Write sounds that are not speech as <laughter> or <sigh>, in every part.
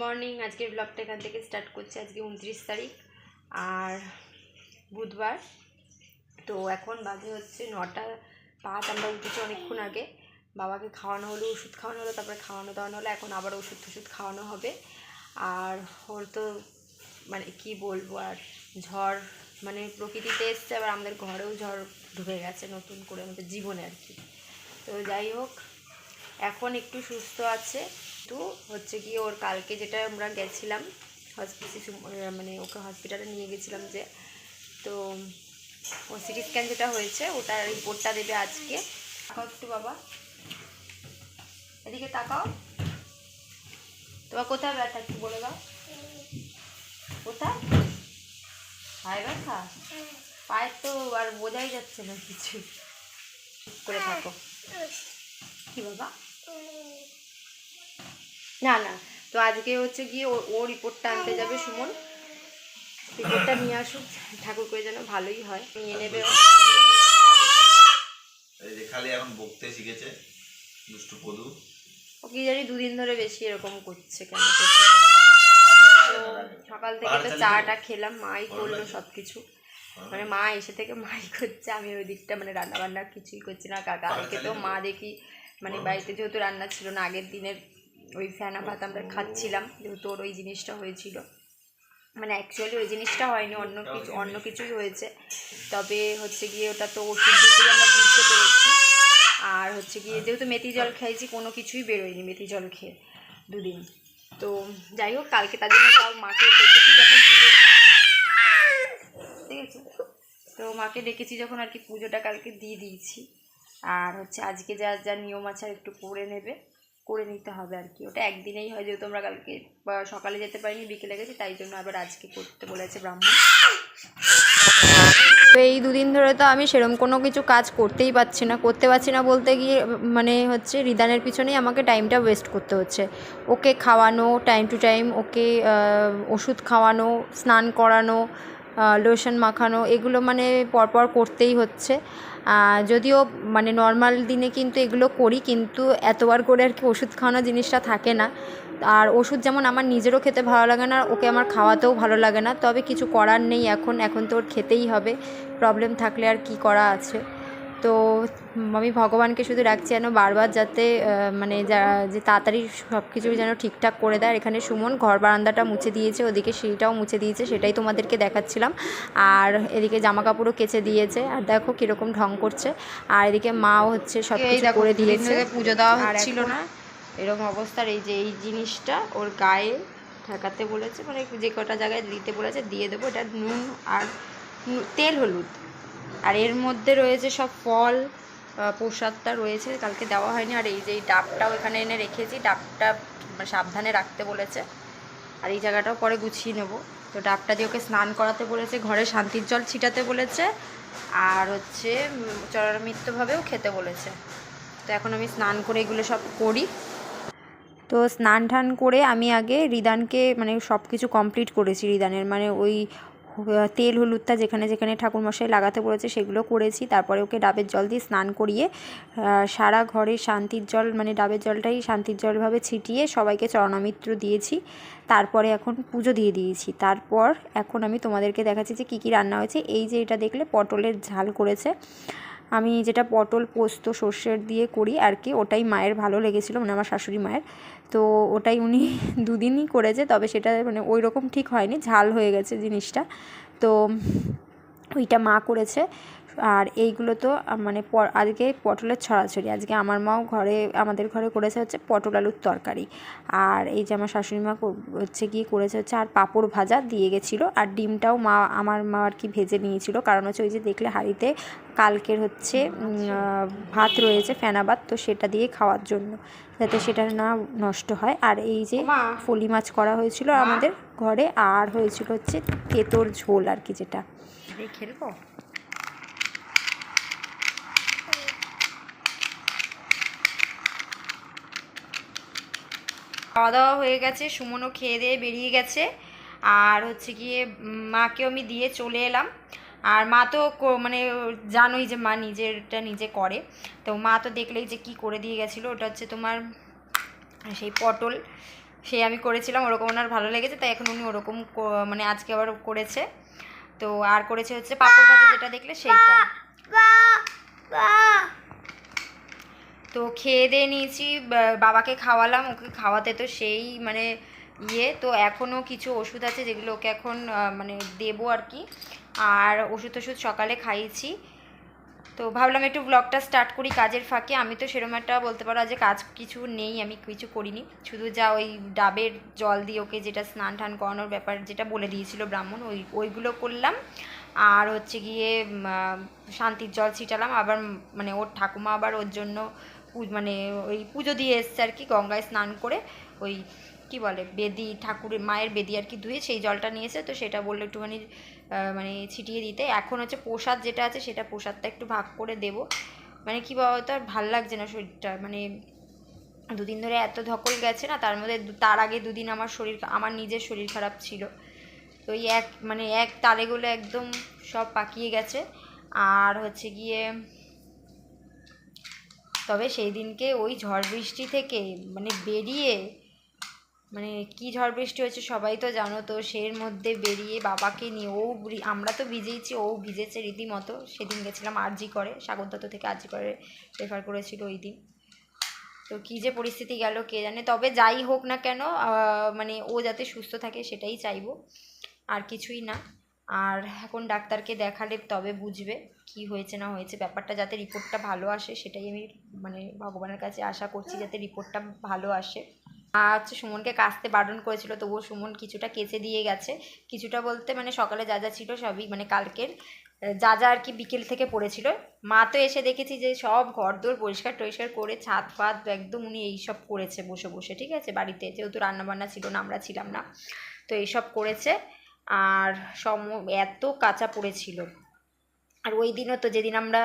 Morning, আজকের ব্লগটা এখান থেকে স্টার্ট করছি। আজকে উনত্রিশ তারিখ, আর বুধবার। তো এখন বাজে হচ্ছে নটা পাঁচ, আমরা উঠেছি অনেকক্ষণ আগে। বাবাকে খাওয়ানো হলো, ওষুধ খাওয়ানো হলো, তারপরে খাওয়ানো দাওয়ানো হলো, এখন আবার ওষুধ টষুধ খাওয়ানো হবে। আর ওর তো মানে কি বলব, আর ঝড় মানে প্রকৃতিতে এসছে, আবার আমাদের ঘরেও ঝড় ঢুকে গেছে নতুন করে, আমাদের জীবনে আর কি। তো যাই হোক এখন একটু সুস্থ আছে। তো হচ্ছে কি ওর কালকে যেটা আমরা গেছিলাম হসপিটাল মানে ওকে হসপিটালে নিয়ে গেছিলাম যে তো ও সিটি স্ক্যান যেটা হয়েছে ওটার রিপোর্টটা দেবে আজকে। তাকাও একটু বাবা। এদিকে তাকাও। তোমার কোথায় ব্যথা একটু বলে দাও। কোথায়? পায়ে ব্যথা? পায়ের তো আর বোঝাই যাচ্ছে না কিছু। করে থাকো। কি বাবা? না না। তো আজকে হচ্ছে গিয়ে ও- রিপোর্টটা আনতে যাবে সুমন। রিপোর্টটা নিয়ে আসুক ঠাকুর করে যেন ভালোই হয়। নিয়ে নেবে এই যে খালি এখন বকতে শিখেছে দুষ্টু পদু। ও কি জানি দুদিন ধরে বেশি এরকম করছে কেন করছে তো সকাল থেকে তো চাটা খেলাম মাই করল সব কিছু মানে মা এসে থেকে মাই করছে আমি ওই দিকটা মানে রান্না বান্না কিছুই করছি না কাকা কালকে তো মা দেখি মানে বাড়িতে যেহেতু রান্না ছিল না আগের দিনের ওই ফেনা ভাত আমরা খাচ্ছিলাম যেহেতু ওর ওই জিনিসটা হয়েছিল। মানে অ্যাকচুয়ালি ওই জিনিসটা হয়নি অন্য কিছু অন্য কিছুই হয়েছে। তবে হচ্ছে গিয়ে ওটা তো ওষুধ দিতেই আমরা বুঝতে পেরেছি। আর হচ্ছে গিয়ে যেহেতু মেথি জল খাইছি কোনো কিছুই বেরোয়নি মেথি জল খেয়ে দুদিন। তো যাই হোক কালকে তার জন্য তাও মাকে ডেকেছি যখন পুজো। ঠিক আছে? তো মাকে ডেকেছি যখন আর কি পুজোটা কালকে দিয়ে দিয়েছি। আর হচ্ছে আজকে যা যা নিয়ম আছে আর একটু করে নেবে, করে নিতে হবে আর কি। ওটা একদিনেই হয় যেহেতু আমরা কালকে সকালে যেতে পারিনি, বিকেলে গেছি, তাই জন্য আবার আজকে করতে বলেছে ব্রাহ্মণ। তো এই দুদিন ধরে তো আমি সেরকম কোনো কিছু কাজ করতেই পারছি না, করতে পারছি না বলতে গিয়ে মানে হচ্ছে রিদানের পিছনেই আমাকে টাইমটা ওয়েস্ট করতে হচ্ছে। ওকে খাওয়ানো টাইম টু টাইম ওকে ওষুধ খাওয়ানো, স্নান করানো লোশন মাখানো, এগুলো মানে পরপর করতেই হচ্ছে। যদিও মানে নর্মাল দিনে কিন্তু এগুলো করি, কিন্তু এতবার করে আর কি ওষুধ খাওয়ানো জিনিসটা থাকে না। আর ওষুধ যেমন আমার নিজেরও খেতে ভালো লাগে না, ওকে আমার খাওয়াতেও ভালো লাগে না, তবে কিছু করার নেই এখন এখন তো ওর খেতেই হবে। প্রবলেম থাকলে আর কি করা আছে? তো আমি ভগবানকে শুধু রাখছি যেন বারবার যাতে মানে যা যে তাড়াতাড়ি সব কিছু যেন ঠিকঠাক করে দেয়। এখানে সুমন ঘর বারান্দাটা মুছে দিয়েছে ওদিকে সিঁড়িটাও মুছে দিয়েছে সেটাই তোমাদেরকে দেখাচ্ছিলাম। আর এদিকে জামা কাপড়ও কেচে দিয়েছে আর দেখো কীরকম ঢং করছে। আর এদিকে মাও হচ্ছে সব কিছু করে দিয়েছে। পুজো দেওয়া হচ্ছিল না। এরকম অবস্থার এই যে এই জিনিসটা ওর গায়ে ঠেকাতে বলেছে মানে যে কটা জায়গায় দিতে বলেছে দিয়ে দেবো। এটা নুন আর তেল হলুদ। আর এর মধ্যে রয়েছে সব ফল প্রসাদটা রয়েছে কালকে দেওয়া হয়নি। আর এই যে এই ডাবটাও এখানে এনে রেখেছি ডাবটা সাবধানে রাখতে বলেছে। আর এই জায়গাটাও পরে গুছিয়ে নেব। তো ডাবটা দিয়ে ওকে স্নান করাতে বলেছে ঘরে শান্তির জল ছিটাতে বলেছে আর হচ্ছে উম, চরমিত্তভাবেও খেতে বলেছে। তো এখন আমি স্নান করে এগুলো সব করি। তো স্নান টান করে আমি আগে রিদানকে মানে সব কিছু কমপ্লিট করেছি রিদানের। মানে ওই তেল হলুদটা যেখানে যেখানে ঠাকুরমশাই লাগাতে বলেছে সেগুলো করেছি। তারপরে ওকে ডাবের জল দিয়ে স্নান করিয়ে সারা ঘরে শান্তির জল মানে ডাবের জলটাই শান্তির জলভাবে ছিটিয়ে সবাইকে চরণামিত্র দিয়েছি। তারপরে এখন পুজো দিয়ে দিয়েছি। তারপর এখন আমি তোমাদেরকে দেখাচ্ছি যে কী কী রান্না হয়েছে। এই যে এটা দেখলে পটলের ঝাল করেছে। আমি যেটা পটল পোস্ত সর্ষের দিয়ে করি আর কি, ওটাই মায়ের ভালো লেগেছিলো মানে আমার শাশুড়ি মায়ের। তো ওটাই উনি <laughs> দুদিনই করেছে, তবে সেটা মানে ওই রকম ঠিক হয়নি, ঝাল হয়ে গেছে জিনিসটা। তো ওইটা মা করেছে। আর এইগুলো তো মানে আজকে পটলের ছড়াছড়ি। আজকে আমার মাও ঘরে আমাদের ঘরে করেছে হচ্ছে পটল আলুর তরকারি। আর এই যে আমার শাশুড়ি মা হচ্ছে গিয়ে করেছে হচ্ছে আর পাঁপড় ভাজা দিয়ে গেছিল। আর ডিমটাও মা আমার মা আর কি ভেজে নিয়েছিল। কারণ হচ্ছে ওই যে দেখলে হাঁড়িতে কালকের হচ্ছে ভাত রয়েছে ফেনা ভাত তো সেটা দিয়ে খাওয়ার জন্য। যাতে সেটা না নষ্ট হয়। আর এই যে ফলি মাছ করা হয়েছিল আমাদের ঘরে। আর হয়েছিল হচ্ছে তেতোর ঝোল আর কি যেটা। খেলব খাওয়া দাওয়া হয়ে গেছে, সুমনও খেয়ে দিয়ে বেরিয়ে গেছে। আর হচ্ছে গিয়ে মাকেও আমি দিয়ে চলে এলাম। আর মা তো মানে জানোই যে মা নিজেরটা নিজে করে। তো মা তো দেখলেই যে কি করে দিয়ে গেছিল, ওটা হচ্ছে তোমার সেই পটল। সে আমি করেছিলাম, ওরকম ওনার ভালো লেগেছে, তাই এখন উনি ওরকম মানে আজকে আবার করেছে। তো আর করেছে হচ্ছে পাপড় ভাজা, যেটা দেখলে সেইটা। তো খেয়ে দিয়ে নিয়েছি বাবাকে খাওয়ালাম, ওকে খাওয়াতে তো সেই মানে ইয়ে। তো এখনও কিছু ওষুধ আছে যেগুলো ওকে এখন মানে দেবো আর কি। আর ওষুধ টষুধ সকালে খাইয়েছি। তো ভাবলাম একটু ব্লগটা স্টার্ট করি কাজের ফাঁকে। আমি তো সেরকম একটা বলতে পারো যে কাজ কিছু নেই, আমি কিছু করিনি। শুধু যা ওই ডাবের জল দিয়ে ওকে যেটা স্নান টান করানোর ব্যাপার যেটা বলে দিয়েছিল ব্রাহ্মণ, ওই, ওইগুলো করলাম। আর হচ্ছে গিয়ে শান্তির জল ছিটালাম। আবার মানে ওর ঠাকুমা আবার ওর জন্য মানে ওই পুজো দিয়ে এসছে আর কি, গঙ্গায় স্নান করে ওই কি বলে, বেদি, ঠাকুরের মায়ের বেদি আর কি ধুয়ে সেই জলটা নিয়েছে তো সেটা বলল একটুখানি মানে ছিটিয়ে দিতে। এখন হচ্ছে প্রসাদ যেটা আছে সেটা প্রসাদটা একটু ভাগ করে দেব। মানে কি বলতো, আর ভালো লাগছে না শরীরটা। মানে দুদিন ধরে এত ধকল গেছে না, তার মধ্যে তার আগে দুদিন আমার শরীর, আমার নিজের শরীর খারাপ ছিল। তো এই এক মানে এক তালেগুলো একদম সব পাকিয়ে গেছে। আর হচ্ছে গিয়ে তবে সেই দিনকে ওই ঝড় বৃষ্টি থেকে মানে বেরিয়ে মানে কি ঝড় বৃষ্টি হয়েছে সবাই তো জানো তো, সের মধ্যে বেরিয়ে বাবাকে নিয়ে, ও আমরা তো ভিজেইছি, ও ভিজেছে রীতিমতো। সেদিন গেছিলাম আরজি করে সাগরদত্ত থেকে আরজি করে রেফার করেছিল ওই দিন। তো কী যে পরিস্থিতি গেল কে জানে, তবে যাই হোক না কেন মানে ও যাতে সুস্থ থাকে সেটাই চাইব, আর কিছুই না। আর এখন ডাক্তারকে দেখালে তবে বুঝবে কি হয়েছে না হয়েছে। ব্যাপারটা যাতে রিপোর্টটা ভালো আসে সেটাই আমি মানে ভগবানের কাছে আশা করছি যাতে রিপোর্টটা ভালো আসে। আর হচ্ছে সুমনকে কাচতে বারণ করেছিল, তবুও সুমন কিছুটা কেচে দিয়ে গেছে। কিছুটা বলতে মানে সকালে যা যা ছিল সবই মানে কালকের, যা যা আর কি বিকেল থেকে পড়েছিল। মা তো এসে দেখেছি যে সব ঘরদোর পরিষ্কার টরিষ্কার করে ছাদ ফাদ একদম উনি এইসব করেছে বসে বসে, ঠিক আছে? বাড়িতে যেহেতু রান্নাবান্না ছিল না, আমরা ছিলাম না, তো এইসব করেছে। আর সম, এত কাঁচা পড়েছিল। আর ওই দিনও তো যেদিন আমরা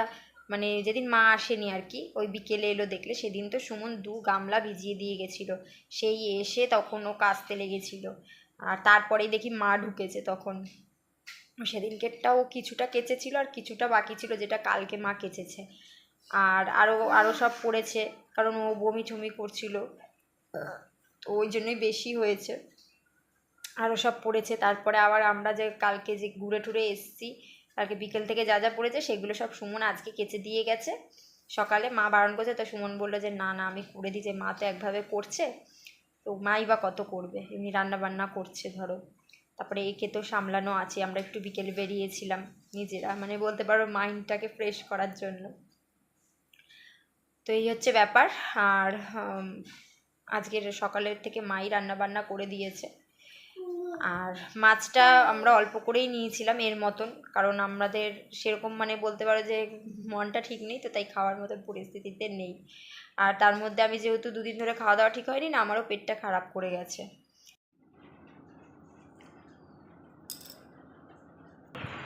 মানে যেদিন মা আসেনি আর কি, ওই বিকেলে এলো দেখলে, সেদিন তো সুমন দু গামলা ভিজিয়ে দিয়ে গেছিল। সেই এসে তখন ও কাচতে লেগেছিল। আর তারপরেই দেখি মা ঢুকেছে তখন। সেদিনকেরটাও কিছুটা কেচেছিল আর কিছুটা বাকি ছিল, যেটা কালকে মা কেচেছে। আর আরও আরও সব পড়েছে, কারণ ও বমি ঠমি করছিল ওই জন্যই বেশি হয়েছে। আরও সব পড়েছে। তারপরে আবার আমরা যে কালকে যে ঘুরে টুরে এসছি, কালকে বিকেল থেকে যা যা পড়েছে সেগুলো সব সুমন আজকে কেচে দিয়ে গেছে। সকালে মা বারণ করছে, তো সুমন বলল যে, না না, আমি করে যে মা তো একভাবে করছে, তো মাই বা কত করবে? এমনি রান্না বান্না করছে, ধরো। তারপরে একে তো সামলানো আছে, আমরা একটু বিকেলে বেরিয়েছিলাম নিজেরা মানে বলতে পারো মাইন্ডটাকে ফ্রেশ করার জন্য। তো এই হচ্ছে ব্যাপার। আর আজকের সকালের থেকে মাই রান্না বান্না করে দিয়েছে। আর মাছটা আমরা অল্প করেই নিয়েছিলাম এর মতন, কারণ আমাদের সেরকম মানে বলতে পারো যে মনটা ঠিক নেই, তো তাই খাওয়ার মতন পরিস্থিতিতে নেই। আর তার মধ্যে আমি যেহেতু দুদিন ধরে খাওয়া দাওয়া ঠিক হয়নি না, আমারও পেটটা খারাপ করে গেছে।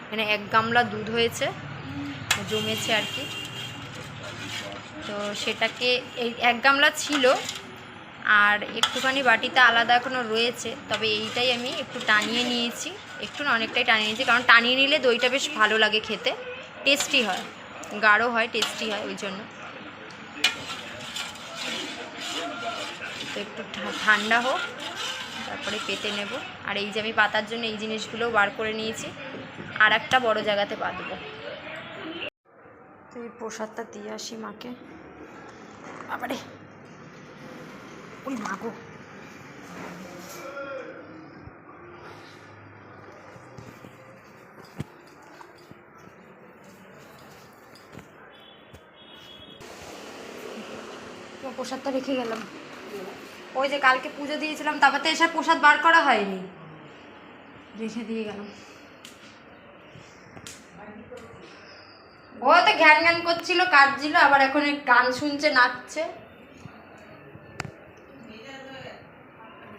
মানে এক গামলা দুধ হয়েছে, জমেছে আর কি। তো সেটাকে এই এক গামলা ছিল আর একটুখানি বাটিতে আলাদা এখনও রয়েছে, তবে এইটাই আমি একটু টানিয়ে নিয়েছি। একটু না, অনেকটাই টানিয়ে নিয়েছি, কারণ টানিয়ে নিলে দইটা বেশ ভালো লাগে খেতে। টেস্টি হয়, গাঢ় হয় টেস্টি হয় ওই জন্য। তো একটু ঠান্ডা হোক, তারপরে পেতে নেব। আর এই যে আমি পাতার জন্য এই জিনিসগুলোও বার করে নিয়েছি, আর একটা বড় জায়গাতে পাতবো তো এই প্রসাদটা দিয়ে আসি মাকে। বাবারে! ওই মাগো প্রসাদটা রেখে গেলাম। ওই যে কালকে পুজো দিয়েছিলাম, তারপর তো এসব প্রসাদ বার করা হয়নি। রেখে দিয়ে গেলাম। ও তো ঘ্যান ঘ্যান করছিল, কাঁদছিল, আবার এখন গান শুনছে, নাচছে হ্যাঁ এই যে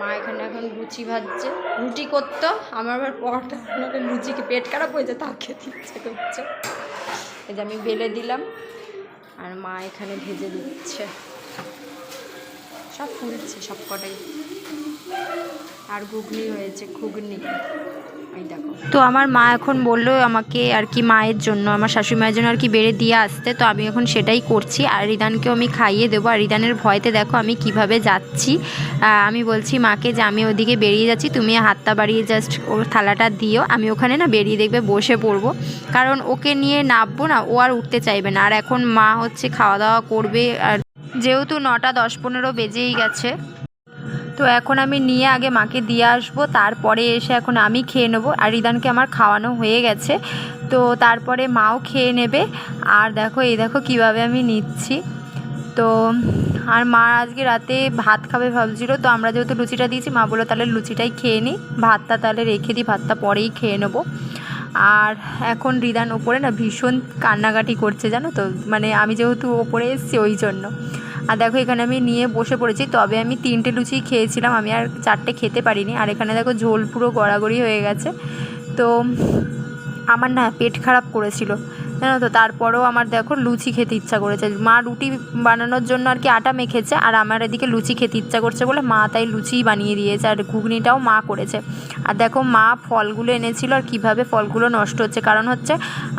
মা এখানে এখন লুচি ভাজছে। রুটি করতো, আমার আবার পরোটা বানালে লুচিকে পেট খারাপ হয়ে যায় তা খেতে ইচ্ছে করছে। এই যে আমি বেলে দিলাম, আর মা এখানে ভেজে দিচ্ছে। সব ফুলছে সব কটাই আর ঘুগনি হয়েছে, ঘুগনি। তো আমার মা এখন বলল আমাকে আর কি মায়ের জন্য, আমার শাশুড়ি মায়ের জন্য আর কি বেড়ে দিয়ে আসতে, তো আমি এখন সেটাই করছি। আর রিদানকেও আমি খাইয়ে দেবো। আর রিদানের ভয়তে দেখো আমি কীভাবে যাচ্ছি। আমি বলছি, মাকে যে আমি ওদিকে বেরিয়ে যাচ্ছি, তুমি হাতটা বাড়িয়ে জাস্ট ওর থালাটা দিও। আমি ওখানে না বেরিয়ে দেখবে বসে পড়ব। কারণ ওকে নিয়ে নামবো না, ও আর উঠতে চাইবে না। আর এখন মা হচ্ছে খাওয়া দাওয়া করবে। আর যেহেতু নটা দশ পনেরো বেজেই গেছে তো এখন আমি নিয়ে আগে মাকে দিয়ে আসব, তারপরে এসে এখন আমি খেয়ে নেব। আর রিদানকে আমার খাওয়ানো হয়ে গেছে, তো তারপরে মাও খেয়ে নেবে। আর দেখো, এই দেখো কীভাবে আমি নিচ্ছি। তো, আর মা আজকে রাতে ভাত খাবে ভাবছিল, তো আমরা যেহেতু লুচিটা দিয়েছি, মা বলল তাহলে লুচিটাই খেয়ে নিই। ভাতটা তাহলে রেখে দিই, ভাতটা পরেই খেয়ে নেব। আর এখন রিদান ওপরে না ভীষণ কান্নাকাটি করছে জানো তো মানে আমি যেহেতু ওপরে এসেছি, ওই জন্য। আর দেখো, এখানে আমি নিয়ে বসে পড়েছি। তবে আমি তিনটে লুচি খেয়েছিলাম, আমি আর চারটে খেতে পারিনি। আর এখানে দেখো, ঝোল পুরো গড়াগড়ি হয়ে গেছে। তো আমার না পেট খারাপ করেছিল। জানো তো, তারপরেও আমার দেখো লুচি খেতে ইচ্ছা করেছে। মা রুটি বানানোর জন্য আর কি আটা মেখেছে, আর আমার এদিকে লুচি খেতে ইচ্ছা করছে বলে মা তাই লুচিই বানিয়ে দিয়েছে, আর ঘুগনিটাও মা করেছে। আর দেখো মা ফলগুলো এনেছিল আর কীভাবে ফলগুলো নষ্ট হচ্ছে, কারণ হচ্ছে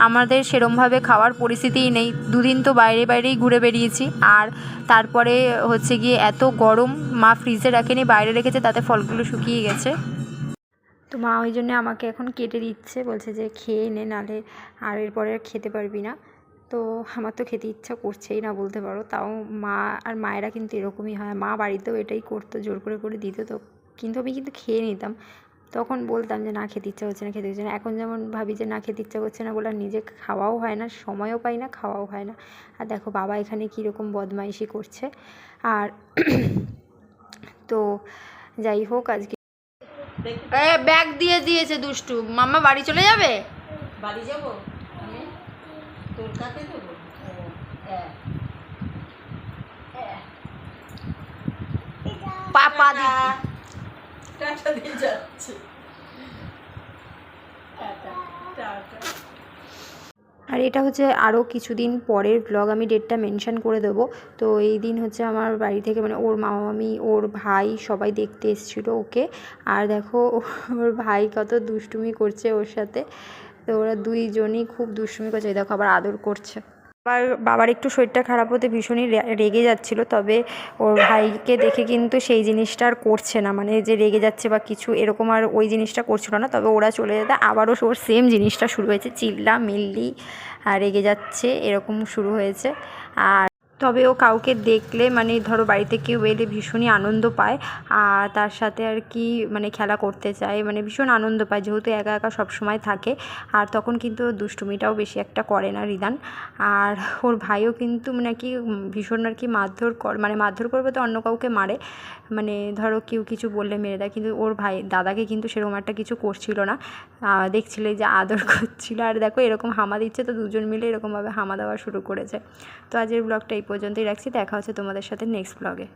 আমাদের সেরমভাবে খাওয়ার পরিস্থিতিই নেই। দুদিন তো বাইরে বাইরেই ঘুরে বেরিয়েছি আর তারপরে হচ্ছে গিয়ে এত গরম মা ফ্রিজে রাখেনি, বাইরে রেখেছে, তাতে ফলগুলো শুকিয়ে গেছে। তো মা ওই জন্য আমাকে এখন কেটে দিচ্ছে, বলছে যে খেয়ে নে নালে আর এরপরে খেতে পারবি না। তো আমার তো খেতে ইচ্ছা করছেই না বলতে পারো, তাও মা আর মায়েরা কিন্তু এরকমই হয়। মা বাড়িতেও এটাই করতো, জোর করে করে দিত তো, কিন্তু আমি কিন্তু খেয়ে নিতাম। তখন বলতাম যে না, খেতে ইচ্ছা হচ্ছে না, খেতে ইচ্ছে না। এখন যেমন ভাবি যে না, খেতে ইচ্ছা করছে না বলে আর নিজে খাওয়াও হয় না, সময়ও পাই না, খাওয়াও হয় না। আর দেখো বাবা এখানে কীরকম বদমাইশি করছে। আর <clears throat> তো যাই হোক, আজকে এ ব্যাগ দিয়ে দিয়েছে দুষ্টু। মাম্মা বাড়ি চলে যাবে? বাড়ি যাব? আমি তোর কাছে দেবো হ্যাঁ পাপা দি টাটা দিয়ে যাচ্ছে। Tata tata. আর এটা হচ্ছে আরও কিছুদিন পরের ব্লগ আমি ডেটটা মেনশান করে দেবো। তো এই দিন হচ্ছে আমার বাড়ি থেকে মানে ওর মামা মামি, ওর ভাই সবাই দেখতে এসেছিল ওকে। আর দেখো, ওর ভাই কত দুষ্টুমি করছে ওর সাথে। তো ওরা দুইজনই খুব দুষ্টুমি করছে। দেখো আবার আদর করছে। আবার বাবার একটু শরীরটা খারাপ হতে ভীষণই রেগে যাচ্ছিল, তবে ওর ভাইকে দেখে কিন্তু সেই জিনিসটা আর করছে না। মানে যে রেগে যাচ্ছে বা কিছু এরকম আর ওই জিনিসটা করছিল না, তবে ওরা চলে যেতে আবারও ওর সেম জিনিসটা শুরু হয়েছে চিল্লা মিল্লি আর রেগে যাচ্ছে, এরকম শুরু হয়েছে। আর তবে ও কাউকে দেখলে মানে ধরো বাড়িতে কেউ এলে ভীষণই আনন্দ পায়। আর তার সাথে আর কি মানে খেলা করতে চায় মানে ভীষণ আনন্দ পায়, যেহেতু একা একা সব সময় থাকে। আর তখন কিন্তু দুষ্টুমিটাও বেশি একটা করে না রিদান। আর ওর ভাইও কিন্তু মানে কি, ভীষণ আর কি মারধর কর মানে মারধর করবে তো অন্য কাউকে মারে। মানে ধরো কেউ কিছু বললে মেরে দেয়, কিন্তু ওর ভাই, দাদাকে কিন্তু সেরকম একটা কিছু করছিল না। দেখছিলে যে আদর করছিল। আর দেখো এরকম হামা দিচ্ছে তো দুজন মিলে এরকমভাবে হামা দেওয়া শুরু করেছে। তো আজকের ব্লগটা এই পর্যন্তই রাখছি। দেখা হচ্ছে তোমাদের সাথে নেক্সট ব্লগে